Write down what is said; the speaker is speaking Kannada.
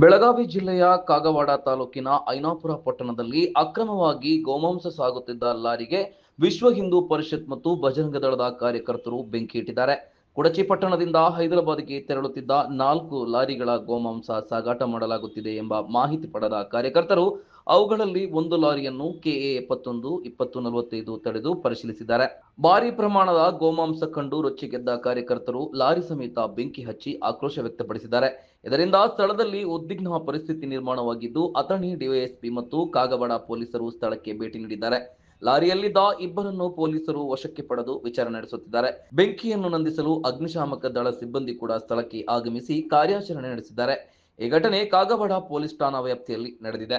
ಬೆಳಗಾವಿ ಜಿಲ್ಲೆಯ ಕಾಗವಾಡ ತಾಲೂಕಿನ ಐನಾಪುರ ಪಟ್ಟಣದಲ್ಲಿ ಅಕ್ರಮವಾಗಿ ಗೋಮಾಂಸ ಸಾಗುತ್ತಿದ್ದ ಲಾರಿಗೆ ವಿಶ್ವ ಹಿಂದೂ ಪರಿಷತ್ ಮತ್ತು ಬಜರಂಗ ದಳದ ಕಾರ್ಯಕರ್ತರು ಬೆಂಕಿ ಇಟ್ಟಿದ್ದಾರೆ. ಕುಡಚಿ ಪಟ್ಟಣದಿಂದ ಹೈದರಾಬಾದ್ಗೆ ತೆರಳುತ್ತಿದ್ದ ನಾಲ್ಕು ಲಾರಿಗಳ ಗೋಮಾಂಸ ಸಾಗಾಟ ಮಾಡಲಾಗುತ್ತಿದೆ ಎಂಬ ಮಾಹಿತಿ ಪಡೆದ ಕಾರ್ಯಕರ್ತರು ಅವುಗಳಲ್ಲಿ ಒಂದು ಲಾರಿಯನ್ನು ಕೆಎ ಎಪ್ಪತ್ತೊಂದು, ಇಪ್ಪತ್ತು ನಲವತ್ತೈದು ತಡೆದು ಪರಿಶೀಲಿಸಿದ್ದಾರೆ. ಭಾರಿ ಪ್ರಮಾಣದ ಗೋಮಾಂಸ ಕಂಡು ರೊಚ್ಚಿಗೆದ್ದ ಕಾರ್ಯಕರ್ತರು ಲಾರಿ ಸಮೇತ ಬೆಂಕಿ ಹಚ್ಚಿ ಆಕ್ರೋಶ ವ್ಯಕ್ತಪಡಿಸಿದ್ದಾರೆ. ಇದರಿಂದ ಸ್ಥಳದಲ್ಲಿ ಉದ್ವಿಗ್ನ ಪರಿಸ್ಥಿತಿ ನಿರ್ಮಾಣವಾಗಿದ್ದು, ಅಥಣಿ ಡಿವೈಎಸ್ಪಿ ಮತ್ತು ಕಾಗವಾಡ ಪೊಲೀಸರು ಸ್ಥಳಕ್ಕೆ ಭೇಟಿ ನೀಡಿದ್ದಾರೆ. ಲಾರಿಯಲ್ಲಿದ್ದ ಇಬ್ಬರನ್ನು ಪೊಲೀಸರು ವಶಕ್ಕೆ ಪಡೆದು ವಿಚಾರಣೆ ನಡೆಸುತ್ತಿದ್ದಾರೆ. ಬೆಂಕಿಯನ್ನು ನಂದಿಸಲು ಅಗ್ನಿಶಾಮಕ ದಳ ಸಿಬ್ಬಂದಿ ಕೂಡ ಸ್ಥಳಕ್ಕೆ ಆಗಮಿಸಿ ಕಾರ್ಯಾಚರಣೆ ನಡೆಸಿದ್ದಾರೆ. ಈ ಘಟನೆ ಕಾಗವಾಡ ಪೊಲೀಸ್ ಠಾಣಾ ವ್ಯಾಪ್ತಿಯಲ್ಲಿ ನಡೆದಿದೆ.